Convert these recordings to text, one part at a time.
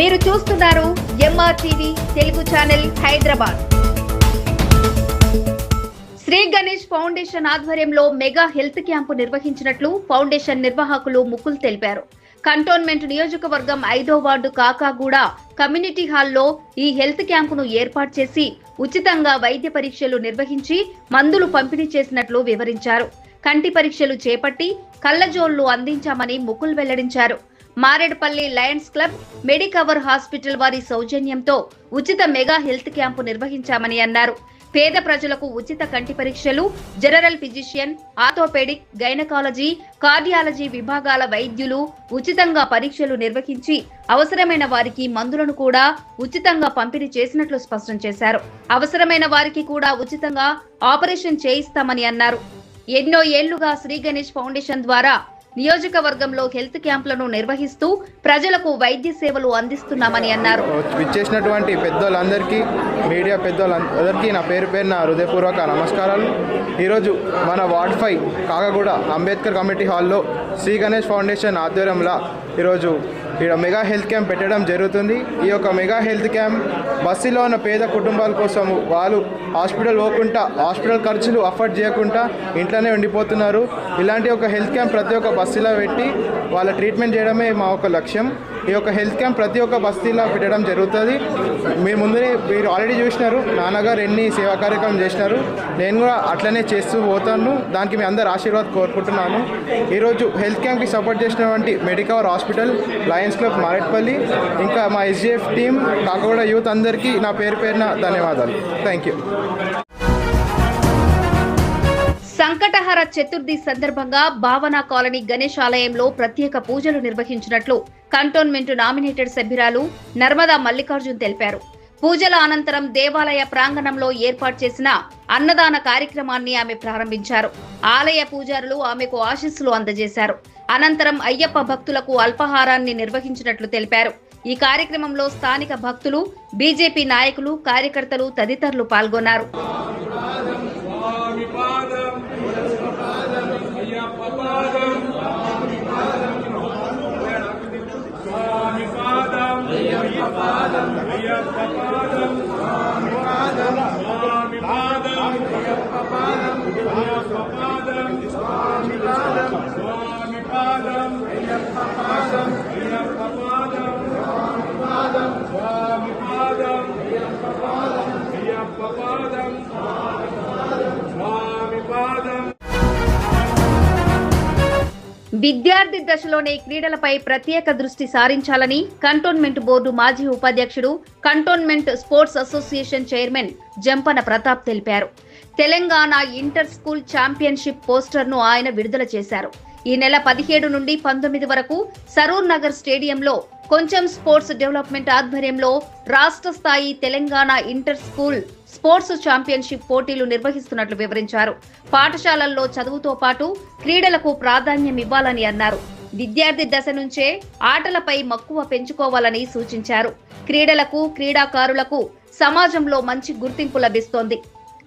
మీరు చూస్తున్నారు MRTV Telugu channel Hyderabad. Shri Ganesh foundation ఆధ్వర్యంలో మెగా హెల్త్ క్యాంపు నిర్వహించినట్లు ఫౌండేషన్ నిర్వాహకులు ముకుల్ తెలిపారు. కంటోన్మెంట్ నియోజకవర్గం ఐదో వార్డు కాకాగూడ కమ్యూనిటీ హాల్లో ఈ హెల్త్ క్యాంపును ఏర్పాటు చేసి ఉచితంగా వైద్య పరీక్షలు నిర్వహించి మందులు పంపిణీ చేసినట్లు వివరించారు. కంటి పరీక్షలు చేపట్టి కళ్ళజోళ్ళు అందించామని ముకుల్ వెల్లడించారు. Maredpally Lions club Medicover hospital వారి సౌజన్యంతో ఉచిత మెగా హెల్త్ క్యాంపు నిర్వహించామని అన్నారు. పేద ప్రజలకు ఉచిత కంటి పరీక్షలు general physician orthopaedic gynaecology cardiology విభాగాల వైద్యులు ఉచితంగా పరీక్షలు నిర్వహించి అవసరమైన వారికి మందులను కూడా ఉచితంగా పంపిణీ చేసినట్లు స్పష్టం చేశారు. అవసరమైన వారికి కూడా ఉచితంగా ఆపరేషన్ చేయిస్తామని అన్నారు. ఎన్నో ఏళ్ళుగా శ్రీ గణేష్ ఫౌండేషన్ ద్వారా నియోజకవర్గంలో హెల్త్ క్యాంపులను నిర్వహిస్తూ ప్రజలకు వైద్య సేవలు అందిస్తున్నామని అన్నారు. ఇచ్చేసినటువంటి పెద్దోళ్ళందరికీ మీడియా పెద్దోళ్ళందరికీ నా పేరు పేరు నా హృదయపూర్వక నమస్కారాలు. ఈరోజు మన ward five Kakaguda Ambedkar committee హాల్లో శ్రీ గణేష్ ఫౌండేషన్ ఆధ్వర్యంలో ఈరోజు ఇక్కడ మెగా హెల్త్ క్యాంప్ పెట్టడం జరుగుతుంది. ఈ యొక్క మెగా హెల్త్ క్యాంప్ బస్సులో ఉన్న పేద కుటుంబాల కోసం వాళ్ళు హాస్పిటల్ పోకుండా హాస్పిటల్ ఖర్చులు అఫోర్డ్ చేయకుండా ఇంట్లోనే ఉండిపోతున్నారు. ఇలాంటి ఒక హెల్త్ క్యాంప్ ప్రతి ఒక్క బస్తీలో పెట్టి వాళ్ళ ట్రీట్మెంట్ చేయడమే మా ఒక లక్ష్యం. ఈ యొక్క హెల్త్ క్యాంప్ ప్రతి ఒక్క బస్తీలో పెట్టడం జరుగుతుంది. మీ ముందరే మీరు ఆల్రెడీ చూసినారు నాన్నగారు ఎన్ని సేవా కార్యక్రమం చేసినారు. నేను కూడా అట్లనే చేస్తూ పోతాను. దానికి మీ అందరు ఆశీర్వాదం కోరుకుంటున్నాను. ఈరోజు హెల్త్ క్యాంప్కి సపోర్ట్ చేసినటువంటి Medicover hospital Lions Club Marredpally ఇంకా మా ఎస్జిఎఫ్ టీం కాకుండా యూత్ అందరికీ నా పేరు పేరున ధన్యవాదాలు. Thank you. సంకటహర చతుర్థి సందర్భంగా భావన కాలనీ గణేష్ ఆలయంలో ప్రత్యేక పూజలు నిర్వహించినట్లు కంటోన్మెంట్ నామినేటెడ్ సభ్యురాలు నర్మదా మల్లికార్జున్ తెలిపారు. పూజల అనంతరం దేవాలయ ప్రాంగణంలో ఏర్పాటు చేసిన అన్నదాన కార్యక్రమాన్ని ఆమె ప్రారంభించారు. ఆలయ పూజారులు ఆమెకు ఆశీస్సులు అందజేశారు. అనంతరం అయ్యప్ప భక్తులకు అల్పాహారాన్ని నిర్వహించినట్లు తెలిపారు. ఈ కార్యక్రమంలో స్థానిక భక్తులు బీజేపీ నాయకులు కార్యకర్తలు తదితరులు పాల్గొన్నారు స్వామి పాదం అయ్యప్ప పాదం విద్యార్థి దశలోనే క్రీడలపై ప్రత్యేక దృష్టి సారించాలని కంటోన్మెంట్ బోర్డు మాజీ ఉపాధ్యక్షుడు cantonment sports association chairman Jampana Pratap తెలిపారు. తెలంగాణ ఇంటర్ స్కూల్ ఛాంపియన్షిప్ పోస్టర్ను ఆయన విడుదల చేశారు. ఈ నెల పదిహేడు నుండి పంతొమ్మిది వరకు సరూర్ నగర్ స్టేడియంలో కొంచెం స్పోర్ట్స్ డెవలప్మెంట్ ఆధ్వర్యంలో రాష్ట్ర స్థాయి Telangana inter school sports championship పోటీలు నిర్వహిస్తున్నట్లు వివరించారు. పాఠశాలల్లో చదువుతో పాటు క్రీడలకు ప్రాధాన్యం ఇవ్వాలని అన్నారు. విద్యార్థి దశ నుంచే ఆటలపై మక్కువ పెంచుకోవాలని సూచించారు. క్రీడలకు క్రీడాకారులకు సమాజంలో మంచి గుర్తింపు లభిస్తోంది.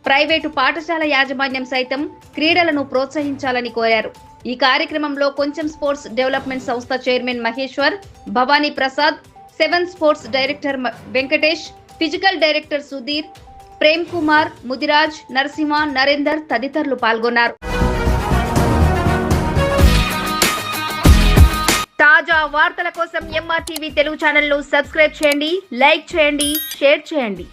ప్రైవేటు పాఠశాల యాజమాన్యం సైతం క్రీడలను ప్రోత్సహించాలని కోరారు. ఈ కార్యక్రమంలో కొంచెం స్పోర్ట్స్ డెవలప్మెంట్ సంస్థ chairman Maheshwar Bhavani Prasad seven sports director Venkatesh physical director Sudheer Prem Kumar Mudiraj Narasimha Narender తదితరులు పాల్గొన్నారు. తాజా వార్తల కోసం ఎంఆర్టీవీ తెలుగు ఛానల్ను సబ్స్క్రైబ్ చేయండి లైక్ చేయండి షేర్ చేయండి.